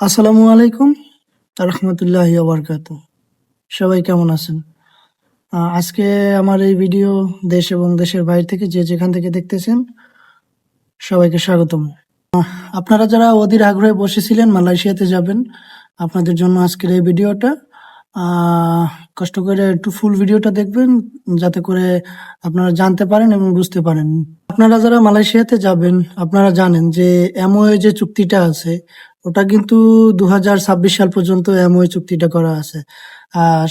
আসসালামু আলাইকুম রহমতুল্লাহ বরকাত সবাই কেমন আছেন? আজকে আমার এই ভিডিও দেশ এবং দেশের বাইরে থেকে যে যেখান থেকে দেখতেছেন, সবাইকে স্বাগতম। আপনারা যারা অধীর আগ্রহে বসেছিলেন মালয়েশিয়াতে যাবেন, আপনাদের জন্য আজকের এই ভিডিওটা কষ্ট করে একটু ফুল ভিডিওটা দেখবেন, যাতে করে আপনারা জানতে পারেন এবং বুঝতে পারেন। আপনারা যারা মালয়েশিয়াতে যাবেন, আপনারা জানেন যে এমওএ যে চুক্তিটা আছে ওটা কিন্তু দুই হাজার ছাব্বিশ সাল পর্যন্ত এমওএ চুক্তিটা করা আছে।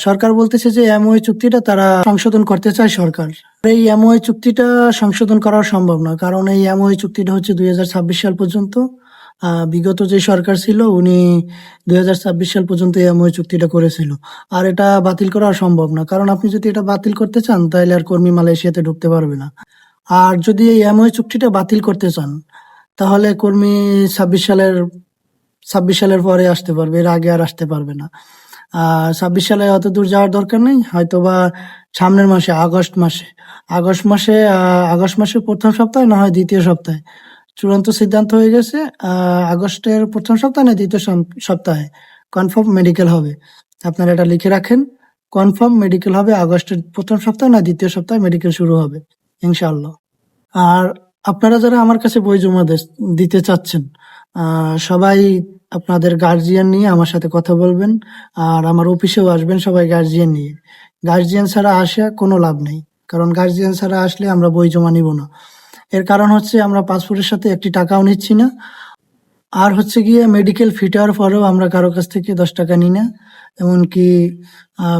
সরকার বলতেছে যে এমওএ চুক্তিটা তারা সংশোধন করতে চায় সরকার। এই এমওএ চুক্তিটা সংশোধন করা সম্ভব না কারণ এই এমওএ চুক্তিটা হচ্ছে দুই সাল পর্যন্ত। বিগত যে সরকার ছিল, উনি দুই হাজার ছাব্বিশ সাল পর্যন্ত এমওএ চুক্তিটা করেছিল। আর এটা বাতিল করা সম্ভব না, কারণ আপনি যদি এটা বাতিল করতে চান, তাহলে আর কর্মী মালয়েশিয়াতে ঢুকতে পারবে না। আর যদি এই এমওএ চুক্তিটা বাতিল করতে চান, তাহলে কর্মী ছাব্বিশ সালের ছাব্বিশ সালের পরে আসতে পারবে, এর আগে আর আসতে পারবে না। ছাব্বিশ সালে অত দূর যাওয়ার দরকার নেই হয়তো বা সামনের মাসে, আগস্ট মাসে। আগস্ট মাসে আগস্ট মাসের প্রথম সপ্তাহে, না হয় দ্বিতীয় সপ্তাহে। চূড়ান্ত সিদ্ধান্ত হয়ে গেছে আগস্টের প্রথম সপ্তাহে না দ্বিতীয় সপ্তাহে? কনফার্ম মেডিকেল হবে। আপনারা এটা লিখে রাখেন, কনফার্ম মেডিকেল হবে, আগস্টের প্রথম সপ্তাহে না দ্বিতীয় সপ্তাহে মেডিকেল শুরু হবে ইনশাল্লাহ আর আপনারা যারা আমার কাছে বই জমা দিতে চাচ্ছেন সবাই আপনাদের গার্জিয়ান নিয়ে আমার সাথে কথা বলবেন, আর আমার অফিসেও আসবেন সবাই গার্জিয়ান নিয়ে। গার্জিয়ান ছাড়া আসা কোনো লাভ নেই, কারণ গার্জিয়ান ছাড়া আসলে আমরা বই জমা নিব না। এর কারণ হচ্ছে আমরা পাসপোর্টের সাথে একটি টাকাও নিচ্ছি না। আর হচ্ছে গিয়ে মেডিকেল ফিট হওয়ার পরেও আমরা কারও কাছ থেকে দশ টাকা নিই না। এমনকি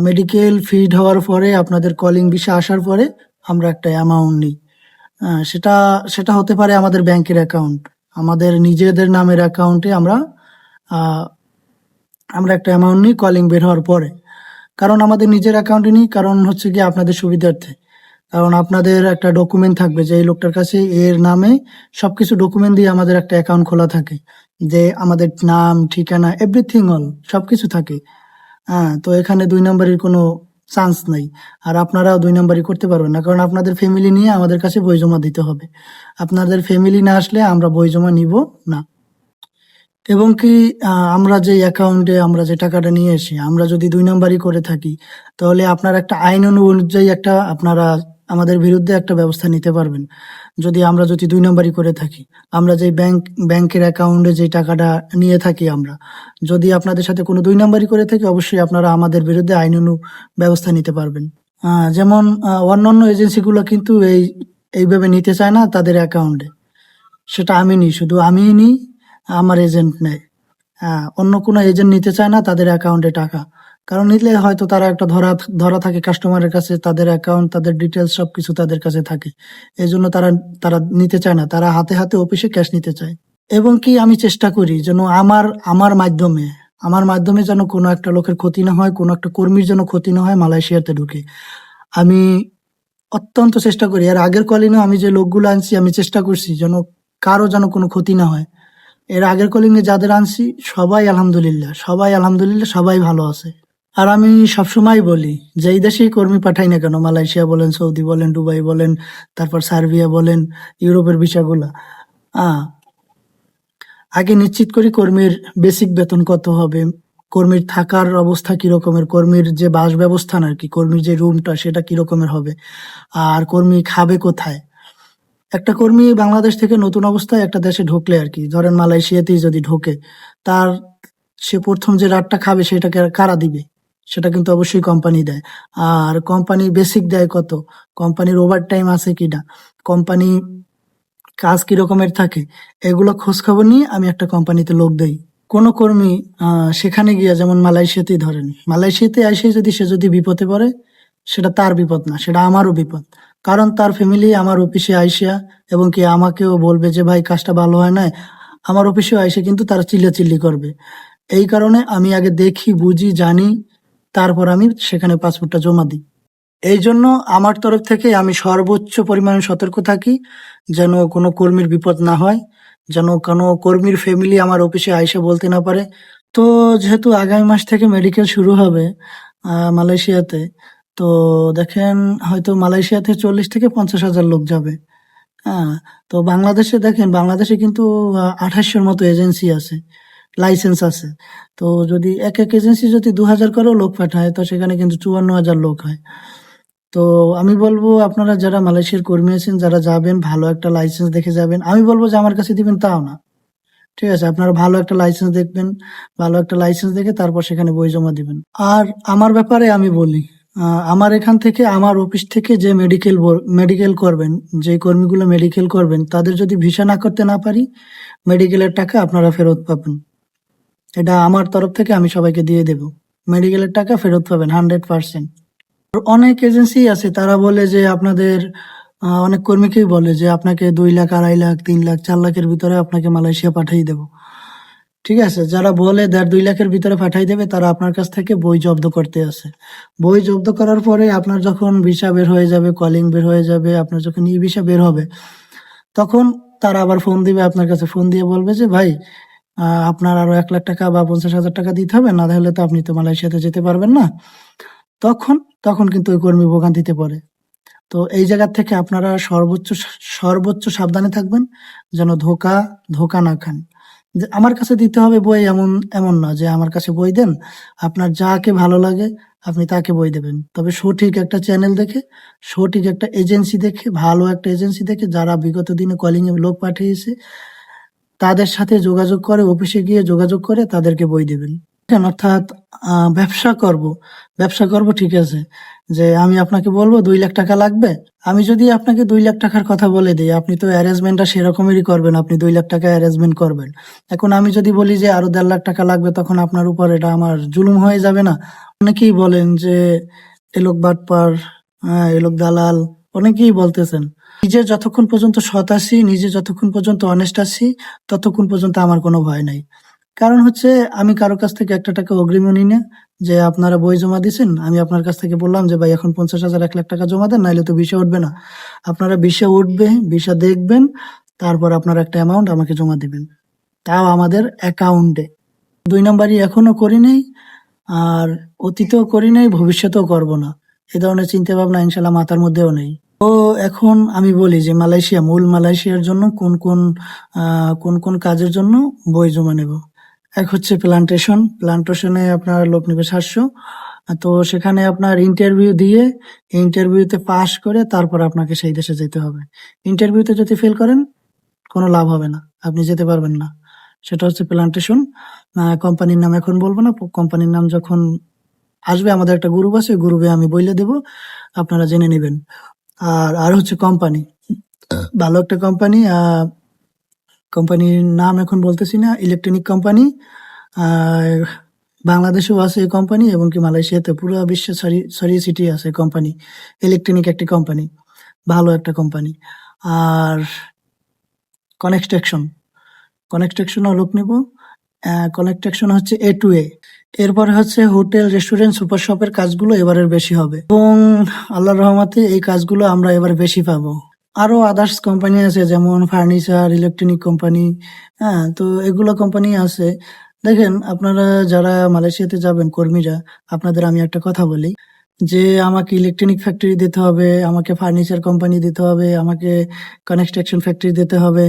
মেডিকেল ফিট হওয়ার পরে আপনাদের কলিং বিষে আসার পরে আমরা একটা অ্যামাউন্ট নিই। সেটা সেটা হতে পারে আমাদের ব্যাংকের অ্যাকাউন্ট আমাদের নিজেদের নামের অ্যাকাউন্টে আমরা আমরা একটা অ্যামাউন্ট নিই কলিং বের হওয়ার পরে। কারণ আমাদের নিজের অ্যাকাউন্টে নিই, কারণ হচ্ছে গিয়ে আপনাদের সুবিধার্থে। কারণ আপনাদের একটা ডকুমেন্ট থাকবে যে এই লোকটার কাছে এর নামে সবকিছু ডকুমেন্ট দিয়ে আমাদের একটা অ্যাকাউন্ট খোলা থাকে। যে আমাদের নাম, ঠিকানা এভরিথিং অল সবকিছু থাকে। হ্যাঁ তো এখানে দুই নম্বরের কোনো চান্স নাই। আর আপনারাও দুই নম্বরই করতে পারবেন না, কারণ আপনাদের ফ্যামিলি নিয়ে আমাদের কাছে বই জমা দিতে হবে। আপনাদের ফ্যামিলি না আসলে আমরা বই জমা নিব না। এবং কি আমরা যে অ্যাকাউন্টে আমরা যে টাকাটা নিয়ে আসি আমরা যদি দুই নাম্বারই করে থাকি, তাহলে আপনার একটা আইন অনুযায়ী একটা আপনারা আমাদের বিরুদ্ধে একটা ব্যবস্থা নিতে পারবেন। যদি আমরা যদি দুই নাম্বারই করে থাকি, আমরা যে ব্যাংক ব্যাংকের অ্যাকাউন্টে যে টাকাটা নিয়ে থাকি আমরা, যদি আপনাদের সাথে কোনো দুই নাম্বারই করে থাকি, অবশ্যই আপনারা আমাদের বিরুদ্ধে আইন অনু ব্যবস্থা নিতে পারবেন। যেমন অন্যান্য এজেন্সিগুলো কিন্তু এই, এইভাবে নিতে চায় না তাদের অ্যাকাউন্টে সেটা আমি নিই, শুধু আমিই নিই, আমার এজেন্ট নেয়। অন্য কোনো এজেন্ট নিতে চায় না তাদের অ্যাকাউন্টে টাকা। কারণ নিলে হয়তো তারা একটা ধরা ধরা থাকে কাস্টমারের কাছে, তাদের অ্যাকাউন্ট তাদের ডিটেলস সবকিছু তাদের কাছে থাকে। এই জন্য তারা তারা নিতে চায় না। তারা হাতে হাতে অফিসে ক্যাশ নিতে চায়। এবং কি আমি চেষ্টা করি যেন আমার আমার মাধ্যমে আমার মাধ্যমে যেন কোনো একটা লোকের ক্ষতি না হয়, কোনো একটা কর্মীর যেন ক্ষতি না হয় মালয়েশিয়াতে ঢুকে। আমি অত্যন্ত চেষ্টা করি। আর আগের কলিংয়ে আমি যে লোকগুলো আনছি, আমি চেষ্টা করছি যেন কারও যেন কোনো ক্ষতি না হয়। এর আগের কলিংয়ে যাদের আনছি, সবাই আলহামদুলিল্লাহ সবাই আলহামদুলিল্লাহ, সবাই ভালো আছে। আর আমি সবসময় বলি যে এই দেশেই কর্মী পাঠাই না কেন, মালয়েশিয়া বলেন, সৌদি বলেন, দুবাই বলেন, তারপর সার্বিয়া বলেন, ইউরোপের আহ আগে নিশ্চিত করি কর্মীর বেসিক বেতন কত হবে, কর্মীর থাকার অবস্থা রকমের কর্মীর যে বাস ব্যবস্থান আর কি কর্মীর যে রুমটা সেটা রকমের হবে, আর কর্মী খাবে কোথায়? একটা কর্মী বাংলাদেশ থেকে নতুন অবস্থায় একটা দেশে ঢুকলে আর কি ধরেন মালয়েশিয়াতেই যদি ঢোকে, তার সে প্রথম যে রাতটা খাবে সেটাকে কারা দিবে? সেটা কিন্তু অবশ্যই কোম্পানি দেয়। আর কোম্পানি বেসিক দেয় কত? কোম্পানির ওভার টাইম আছে কিনা? কোম্পানি কাজ কি রকমের থাকে? এগুলো খোঁজ খবর নিয়ে আমি একটা কোম্পানিতে লোক দেই। কোনো কর্মী সেখানে গিয়ে যেমন মালয়েশিয়াতেই ধরেন, মালয়েশিয়াতে এসে যদি সে যদি বিপদে পড়ে, সেটা তার বিপদ না, সেটা আমারও বিপদ। কারণ তার ফ্যামিলি আমার অফিসে আইসা এবং কি আমাকেও বলবে যে, ভাই, কাজটা ভালো হয় না আমার অফিসে আইসে কিন্তু তারা চিল্লাচিল্লি করবে। এই কারণে আমি আগে দেখি, বুঝি, জানি তারপর আমি সেখানে পাসপোর্টটা জমা দিই। এই জন্য আমার তরফ থেকে আমি সর্বোচ্চ পরিমাণে সতর্ক থাকি, যেন কোনো কর্মীর বিপদ না হয়, যেন কোনো কর্মীর ফ্যামিলি আমার অফিসে আইসে বলতে না পারে। তো যেহেতু আগামী মাস থেকে মেডিকেল শুরু হবে মালয়েশিয়াতে, তো দেখেন হয়তো মালয়েশিয়াতে চল্লিশ থেকে পঞ্চাশ হাজার লোক যাবে। হ্যাঁ তো বাংলাদেশে দেখেন, বাংলাদেশে কিন্তু আঠাশশোর মতো এজেন্সি আছে। লাইসেন্স আছে। তো যদি এক এক এজেন্সি যদি দু হাজার করেও লোক পাঠায়, তো সেখানে কিন্তু চুয়ান্ন হাজার লোক হয়। তো আমি বলব আপনারা যারা মালয়েশিয়ার কর্মী আছেন, যারা যাবেন, ভালো একটা লাইসেন্স দেখে যাবেন। আমি বলব যে আমার কাছে দিবেন তাও না। ঠিক আছে, আপনারা ভালো একটা লাইসেন্স দেখবেন, ভালো একটা লাইসেন্স দেখে তারপর সেখানে বই জমা দিবেন। আর আমার ব্যাপারে আমি বলি আমার এখান থেকে আমার অফিস থেকে যে মেডিকেল মেডিকেল করবেন, যে কর্মীগুলো মেডিকেল করবেন, তাদের যদি ভিসা না করতে না পারি মেডিকেলের টাকা আপনারা ফেরত পাবেন। এটা আমার তরফ থেকে আমি সবাইকে দিয়ে দেব। মেডিকেলের টাকা ফেরত পাবেন হান্ড্রেড পার্সেন্ট অনেক এজেন্সি আছে, তারা বলে যে আপনাদের অনেক কর্মীকেই বলে যে আপনাকে দুই লাখ, আড়াই লাখ, তিন লাখ, চার লাখের ভিতরে আপনাকে মালয়েশিয়া পাঠিয়ে দেব। ঠিক আছে, যারা বলে দেড়, দুই লাখের ভিতরে পাঠিয়ে দেবে, তারা আপনার কাছ থেকে বই জব্দ করতে আসে। বই জব্দ করার পরে আপনার যখন ভিসা বের হয়ে যাবে কলিং বের হয়ে যাবে, আপনার যখন ই ভিসা বের হবে, তখন তারা আবার ফোন দিবে আপনার কাছে। ফোন দিয়ে বলবে যে, ভাই আপনার আরও এক লাখ টাকা বা পঞ্চাশ হাজার টাকা দিতে হবে, না তাহলে তো আপনি তো মালয়েশিয়াতে যেতে পারবেন না। তখন তখন কিন্তু ওই কর্মী ভোগান্তিতে পড়ে। তো এই জায়গা থেকে আপনারা সর্বোচ্চ সর্বোচ্চ সাবধানে থাকবেন, যেন ধোকা ধোকা না খান। যে আমার কাছে দিতে হবে বই এমন এমন না যে আমার কাছে বই দেন, আপনার যাকে ভালো লাগে, আপনি তাকে বই দেবেন। তবে সঠিক একটা চ্যানেল দেখে, সঠিক একটা এজেন্সি দেখে, ভালো একটা এজেন্সি দেখে, যারা বিগত দিনে কলিং এ লোক পাঠিয়েছে তাদের সাথে যোগাযোগ করে, অফিসে গিয়ে যোগাযোগ করে তাদেরকে বই দেবেন। অর্থাৎ ব্যবসা করব। ব্যবসা করব ঠিক আছে, যে আমি আপনাকে বলব দুই লাখ টাকা লাগবে। আমি যদি আপনাকে দুই লাখ টাকার কথা বলে দিই, আপনি তো অ্যারেঞ্জমেন্টটা সেরকমেরই করবেন, আপনি দুই লাখ টাকা অ্যারেঞ্জমেন্ট করবেন। এখন আমি যদি বলি যে আরও দেড় লাখ টাকা লাগবে, তখন আপনার উপর এটা আমার জুলুম হয়ে যাবে না? অনেকেই বলেন যে এলোক বাটপার হ্যাঁ এ লোক দালাল, অনেকেই বলতেছেন। নিজে যতক্ষণ পর্যন্ত সৎ আছি, নিজে যতক্ষণ পর্যন্ত অনেস্ট আছি, ততক্ষণ পর্যন্ত আমার কোনো ভয় নাই। কারণ হচ্ছে, আমি কারও কাছ থেকে একটা টাকা অগ্রিমও নিই না, যে আপনারা বই জমা দিছেন আমি আপনার কাছ থেকে বললাম যে, ভাই, এখন পঞ্চাশ হাজার, এক লাখ টাকা জমা দেন, নাইলে তো বিষয় উঠবে না। আপনারা বিষয় উঠবে বিষয় দেখবেন, তারপর আপনারা একটা অ্যামাউন্ট আমাকে জমা দিবেন। তাও আমাদের অ্যাকাউন্টে দুই নাম্বারই এখনও করি নাই, আর অতীতেও করি নাই, ভবিষ্যতেও করব না। এ ধরনের চিন্তা ভাবনা ইনশাল্লাহ মাথার মধ্যেও নেই। তো এখন আমি বলি যে মালয়েশিয়া, মূল মালয়েশিয়ার জন্য কোন কোন কোন কোন কাজের জন্য বই জমা নেব? এক হচ্ছে প্লান্টেশন প্লান্টেশনে আপনার লোক নেবে সাতশো। তো সেখানে আপনার ইন্টারভিউ দিয়ে ইন্টারভিউতে পাশ করে তারপর আপনাকে সেই দেশে যেতে হবে। ইন্টারভিউতে যদি ফেল করেন, কোনো লাভ হবে না, আপনি যেতে পারবেন না। সেটা হচ্ছে প্লান্টেশন কোম্পানির নাম এখন বলব না কোম্পানির নাম যখন আসবে, আমাদের একটা গ্রুপ আছে গ্রুপে আমি বইলে দেব, আপনারা জেনে নেবেন। আর আর হচ্ছে কোম্পানি ভালো একটা কোম্পানি কোম্পানির নাম এখন বলতেছি না ইলেকট্রনিক কোম্পানি আর বাংলাদেশেও আছে এই কোম্পানি এবং কি মালয়েশিয়াতে পুরো বিশ্বে ছড়িয়ে ছিটিয়ে আছে কোম্পানি ইলেকট্রনিক একটি কোম্পানি ভালো একটা কোম্পানি আর কনেক্সট্রাকশন কনেক্সট্রাকশনও লোক নেব। কনেক্ট্রাকশন হচ্ছে এ টু এ এরপরে হচ্ছে হোটেল, রেস্টুরেন্ট, সুপার শপের কাজগুলো এবারের বেশি হবে। এবং আল্লাহর রহমতে এই কাজগুলো আমরা এবার বেশি পাবো। আরও আদার্স কোম্পানি আছে, যেমন ফার্নিচার ইলেকট্রনিক কোম্পানি হ্যাঁ তো এগুলো কোম্পানি আছে। দেখেন, আপনারা যারা মালয়েশিয়াতে যাবেন, কর্মীরা, আপনাদের আমি একটা কথা বলি, যে আমাকে ইলেকট্রনিক ফ্যাক্টরি দিতে হবে, আমাকে ফার্নিচার কোম্পানি দিতে হবে, আমাকে কনস্ট্রাকশন ফ্যাক্টরি দিতে হবে।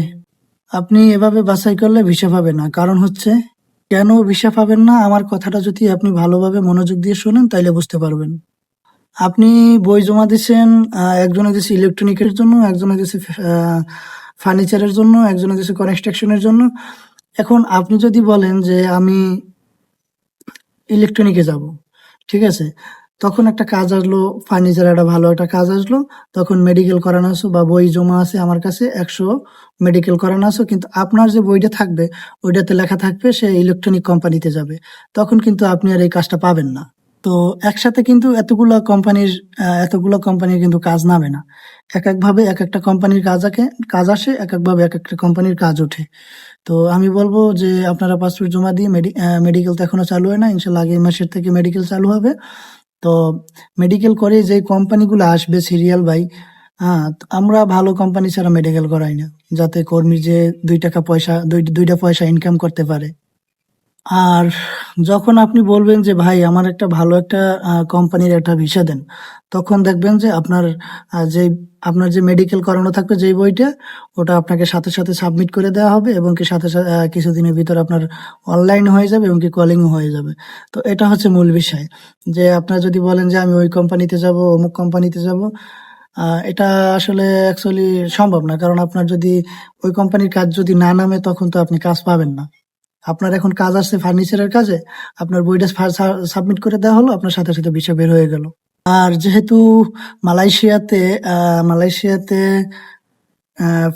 আপনি এভাবে বাছাই করলে ভিসা পাবে না। কারণ হচ্ছে কেন ভিসা পাবেন না? আমার কথাটা যদি আপনি ভালোভাবে মনোযোগ দিয়ে শোনেন, তাইলে বুঝতে পারবেন। আপনি বই জমা দিচ্ছেন একজনে দিচ্ছে ইলেকট্রনিকের জন্য একজনে দিচ্ছে ফার্নিচারের জন্য একজনে দিচ্ছে কনস্ট্রাকশনের জন্য। এখন আপনি যদি বলেন যে আমি ইলেকট্রনিকে যাব, ঠিক আছে? তখন একটা কাজ আসলো ফার্নিচার একটা ভালো একটা কাজ আসলো, তখন মেডিকেল করানো আসো বা বই জমা আছে আমার কাছে, একশো মেডিকেল করানো আসো কিন্তু আপনার যে বইটা থাকবে, ওইটাতে লেখা থাকবে, সে ইলেকট্রনিক কোম্পানিতে যাবে। তখন কিন্তু আপনি আর এই কাজটা পাবেন না। তো একসাথে কিন্তু এতগুলো কোম্পানির এতগুলো কোম্পানির কিন্তু কাজ নামে না। এক একভাবে এক একটা কোম্পানির কাজ আকে, কাজ আসে, এক একভাবে এক একটা কোম্পানির কাজ ওঠে। তো আমি বলব যে আপনারা পাসপোর্ট জমা দিয়ে মেডিকেল তো এখনও চালু হয় না, ইনশাল্লাহ আগামী মাসের থেকে মেডিকেল চালু হবে। তো মেডিকেল করে যে কোম্পানিগুলো আসবে সিরিয়াল ভাই হ্যাঁ আমরা ভালো কোম্পানি ছাড়া মেডিকেল করাই না। যাতে কর্মী যে দুই টাকা পয়সা, দুই, দুইটা পয়সা ইনকাম করতে পারে। আর যখন আপনি বলবেন যে, ভাই, আমার একটা ভালো একটা কোম্পানির একটা ভিসা দেন, তখন দেখবেন যে আপনার যে আপনার যে মেডিকেল করানো থাকবে যেই বইটা, ওটা আপনাকে সাথে সাথে সাবমিট করে দেওয়া হবে এবং কি সাথে সাথে কিছুদিনের ভিতর আপনার অনলাইন হয়ে যাবে এবং কি কলিংও হয়ে যাবে। তো এটা হচ্ছে মূল বিষয়। যে আপনার যদি বলেন যে, আমি ওই কোম্পানিতে যাব, অমুক কোম্পানিতে যাব এটা আসলে অ্যাকচুয়ালি সম্ভব না। কারণ আপনার যদি ওই কোম্পানির কাজ যদি না নামে, তখন তো আপনি কাজ পাবেন না। আপনার এখন কাজ আসছে ফার্নিচারের কাজে, আপনার বইটা সাবমিট করে দেওয়া হলো, আপনার সাথে সাথে বিষয় বের হয়ে গেল। আর যেহেতু মালয়েশিয়াতে মালয়েশিয়াতে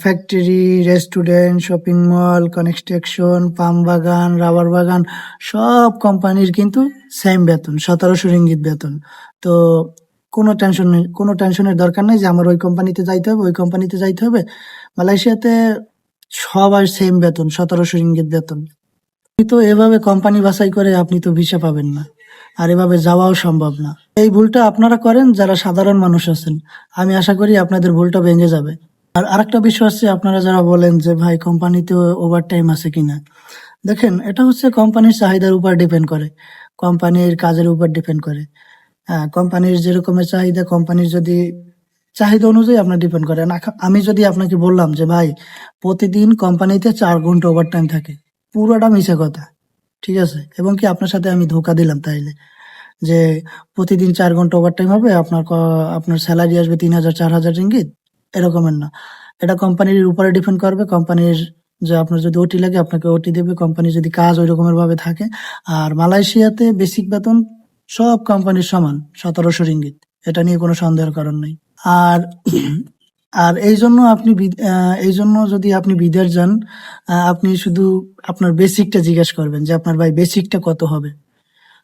factory restaurant shopping mall construction palm বাগান, রাবার বাগান, সব কোম্পানির কিন্তু সেম বেতন, সতেরোশো রিঙ্গিত বেতন। তো কোনো টেনশন নেই, কোনো টেনশনের দরকার নেই যে আমার ওই কোম্পানিতে যাইতে হবে, ওই কোম্পানিতে যাইতে হবে। মালয়েশিয়াতে সবার সেম বেতন, সতেরোশো রিঙ্গিত বেতন। তো এভাবে কোম্পানি বাছাই করে আপনি তো ভিসা পাবেন না। আর এভাবে যাওয়াও সম্ভব না। এই ভুলটা আপনারা করেন, যারা সাধারণ মানুষ আছেন। আমি আশা করি আপনাদের ভুলটা ভেঙে যাবে। আর আরেকটা বিষয় আছে আপনারা যারা বলেন যে, ভাই কোম্পানিতে ওভার টাইম আছে কিনা? দেখেন, এটা হচ্ছে কোম্পানির চাহিদার উপর ডিপেন্ড করে। কোম্পানির কাজের উপর ডিপেন্ড করে। হ্যাঁ কোম্পানির যেরকমের চাহিদা, কোম্পানির যদি চাহিদা অনুযায়ী আপনার ডিপেন্ড করে আমি যদি আপনাকে বললাম যে, ভাই, প্রতিদিন কোম্পানিতে চার ঘণ্টা ওভার টাইম থাকে। পুরোটা মিশে কথা, ঠিক আছে? এবং কি আপনার সাথে আমি ধোকা দিলাম তাইলে, যে প্রতিদিন চার ঘণ্টা ওভার টাইম হবে, আপনার আপনার স্যালারি আসবে তিন হাজার, চার হাজার রিঙ্গিত? এরকমের না। এটা কোম্পানির উপরে ডিপেন্ড করবে কোম্পানির যে আপনার যদি ওটি লাগে, আপনাকে ওটি দেবে কোম্পানি যদি কাজ ওই রকমের ভাবে থাকে। আর মালয়েশিয়াতে বেসিক বেতন সব কোম্পানির সমান, সতেরোশো রিঙ্গিত। এটা নিয়ে কোনো সন্দেহের কারণ নেই। আর আর এই জন্য আপনি এই জন্য যদি আপনি বিদেশ যান আপনি শুধু আপনার বেসিকটা জিজ্ঞেস করবেন যে আপনার ভাই বেসিকটা কত হবে।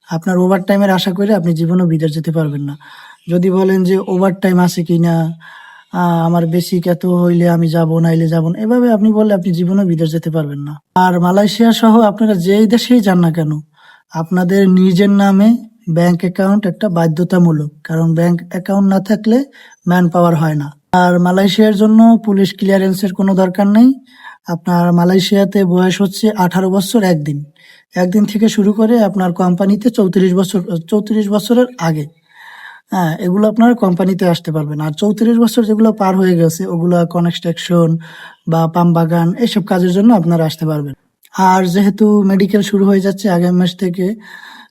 আপনার ওভার টাইমের আশা করে আপনি জীবনেও বিদেশ যেতে পারবেন না। যদি বলেন যে ওভার টাইম আছে কি না আমার বেসিক এত, হইলে আমি যাব, নাইলে যাব না, এভাবে আপনি বললে আপনি জীবনেও বিদেশ যেতে পারবেন না। আর মালয়েশিয়া সহ আপনারা যেই দেশেই যান না কেন, আপনাদের নিজের নামে ব্যাংক অ্যাকাউন্ট একটা বাধ্যতামূলক। কারণ ব্যাংক অ্যাকাউন্ট না থাকলে ম্যান পাওয়ার হয় না। আর মালয়েশিয়ার জন্য পুলিশ ক্লিয়ারেন্সের কোনো দরকার নেই। আপনার মালয়েশিয়াতে বয়স হচ্ছে আঠারো বছর একদিন। একদিন থেকে শুরু করে আপনার কোম্পানিতে চৌত্রিশ বছর, চৌত্রিশ বছরের আগে। হ্যাঁ এগুলো আপনার কোম্পানিতে আসতে পারবেন। আর চৌত্রিশ বছর যেগুলো পার হয়ে গেছে, ওগুলো কনস্ট্রাকশন বা পাম বাগান এইসব কাজের জন্য আপনারা আসতে পারবেন। আর যেহেতু মেডিকেল শুরু হয়ে যাচ্ছে আগামী মাস থেকে,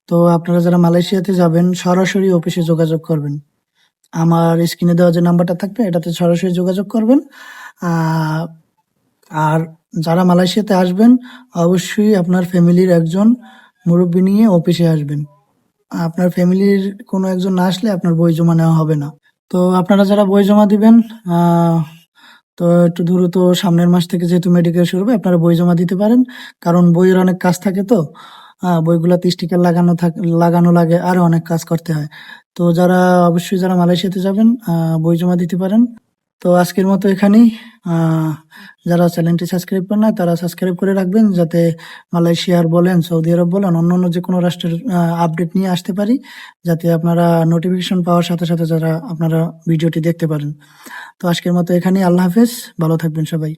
তো আপনারা যারা মালয়েশিয়াতে যাবেন, সরাসরি অফিসে যোগাযোগ করবেন। আমার স্ক্রিনে দেওয়া যে নাম্বারটা থাকবে, এটাতে সরাসরি যোগাযোগ করবেন। আর যারা মালয়েশিয়াতে আসবেন, অবশ্যই আপনার ফ্যামিলির একজন মুরব্বী নিয়ে অফিসে আসবেন। আপনার ফ্যামিলির কোনো একজন না আসলে আপনার বই জমা নেওয়া হবে না। তো আপনারা যারা বই জমা দিবেন তো একটু দ্রুত সামনের মাস থেকে যেহেতু মেডিকেল শুরু হবে, আপনারা বই জমা দিতে পারেন। কারণ বইয়ের অনেক কাজ থাকে তো। বইগুলাতে স্টিকার লাগানো থাক, লাগানো লাগে, আরও অনেক কাজ করতে হয়। তো যারা, অবশ্যই যারা মালয়েশিয়াতে যাবেন বই জমা দিতে পারেন। তো আজকের মতো এখানেই। যারা চ্যানেলটি সাবস্ক্রাইব করেন না তারা সাবস্ক্রাইব করে রাখবেন, যাতে মালয়েশিয়ার বলেন, সৌদি আরব বলেন, অন্য অন্য যে কোনো রাষ্ট্রের আপডেট নিয়ে আসতে পারি, যাতে আপনারা নোটিফিকেশন পাওয়ার সাথে সাথে যারা আপনারা ভিডিওটি দেখতে পারেন। তো আজকের মতো এখানেই, আল্লাহ হাফেজ, ভালো থাকবেন সবাই।